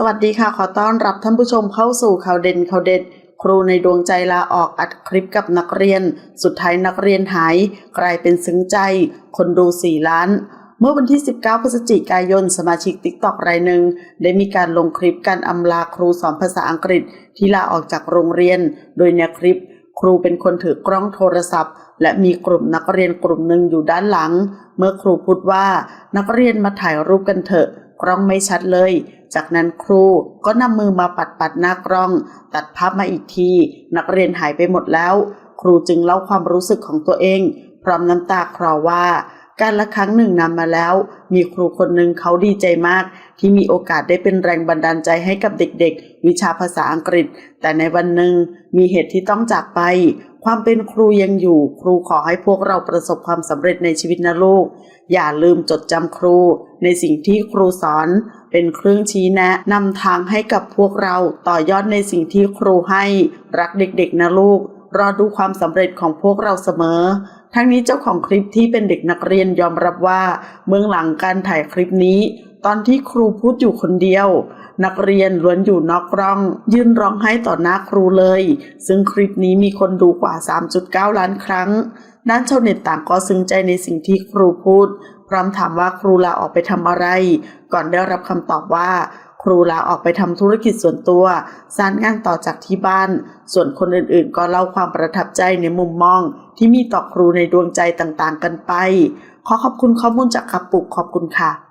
สวัสดีค่ะ ขอต้อนรับท่านผู้ชมเข้าสู่ข่าวเด่นข่าวเด็ด ครูในดวงใจลาออกอัดคลิปกับนักเรียน สุดท้ายนักเรียนหาย กลายเป็นซึ้งใจ คนดู 4 ล้าน เมื่อวันที่ 19 พฤศจิกายน สมาชิกติ๊กตอกรายหนึ่ง ได้มีการลงคลิปการอำลาครูสอนภาษาอังกฤษที่ลาออกจากโรงเรียน โดยในคลิป ครูเป็นคนถือกล้องโทรศัพท์ และมีกลุ่มนักเรียนกลุ่มหนึ่งอยู่ด้านหลัง เมื่อครูพูดว่า นักเรียนมาถ่ายรูปกันเถอะกล้องไม่ชัดเลย จากนั้นครูก็นำมือมาปัดปัดๆหน้ากล้อง ตัดภาพมาอีกที นักเรียนหายไปหมดแล้ว ครูจึงเล่าความรู้สึกของตัวเอง พร้อมน้ำตาคลอว่า การละครั้งหนึ่งนำมาแล้ว มีครูคนหนึ่งเขาดีใจมาก ที่มีโอกาสได้เป็นแรงบันดาลใจให้กับเด็กๆ วิชาภาษาอังกฤษ แต่ในวันหนึ่งมีเหตุที่ต้องจากไป ความเป็นครูยังอยู่ ครูขอให้พวกเราประสบความสำเร็จในชีวิตนะลูก อย่าลืมจดจำครู ในสิ่งที่ครูสอน เป็นเครื่องชี้แนะนำทางให้กับพวกเราต่อยอดในสิ่งที่ครูให้ รักเด็กๆนะลูก รอดูความสำเร็จของพวกเราเสมอ ทั้งนี้เจ้าของคลิปที่เป็นเด็กนักเรียนยอมรับว่าเบื้องหลังการถ่ายคลิปนี้ ตอนที่ครูพูดอยู่คนเดียว นักเรียนล้วนอยู่นอกกล้อง ยืนร้องไห้ต่อหน้าครูเลย ซึ่งคลิปนี้มีคนดูกว่า 3.9 ล้านครั้ง ด้านชาวเน็ตต่างก็ซึ้งใจในสิ่งที่ครูพูด พร้อมถามว่าครูลาออกไปทำอะไร ก่อนได้รับคำตอบว่าครูลาออกไปทำธุรกิจส่วนตัว สานงานต่อจากที่บ้าน ส่วนคนอื่นๆ ก็เล่าความประทับใจในมุมมองที่มีต่อครูในดวงใจต่างๆ กันไป ขอขอบคุณข้อมูลจากขับปุกขอบคุณค่ะ